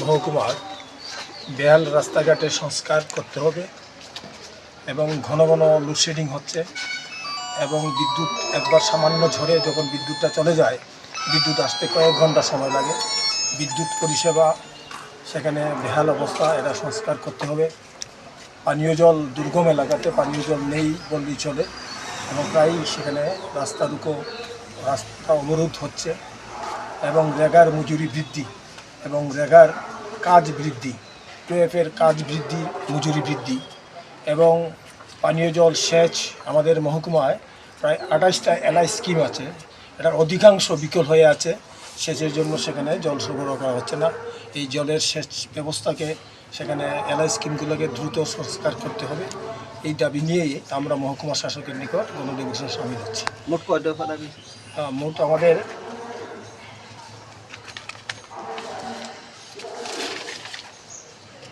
মহকুমার বেহাল রাস্তাঘাটে সংস্কার করতে হবে এবং ঘন ঘন লোডশেডিং হচ্ছে এবং বিদ্যুৎ একবার সামান্য ঝড়ে যখন বিদ্যুৎটা চলে যায়, বিদ্যুৎ আসতে কয়েক ঘণ্টা সময় লাগে। বিদ্যুৎ পরিষেবা সেখানে বেহাল অবস্থা, এটা সংস্কার করতে হবে। পানীয় জল দুর্গম এলাকাতে পানীয় জল নেই বললেই চলে এবং প্রায়ই সেখানে রাস্তা দুটো রাস্তা অবরোধ হচ্ছে এবং রেগার মজুরি বৃদ্ধি। এবং রেগার কাজ বৃদ্ধি টুয়েফের কাজ বৃদ্ধি মজুরি বৃদ্ধি এবং পানীয় জল সেচ আমাদের মহকুমায় প্রায় আঠাশটা এলআই স্কিম আছে। এটার অধিকাংশ বিকল হয়ে আছে। সেচের জন্য সেখানে জল সরবরাহ করা হচ্ছে না। এই জলের সেচ ব্যবস্থাকে সেখানে এলআই স্কিমগুলোকে দ্রুত সংস্কার করতে হবে। এই দাবি নিয়েই আমরা মহকুমা শাসকের নিকট গণডিভিশন সামিল হচ্ছি। মোট কয়টা দফা দাবি মোট আমাদের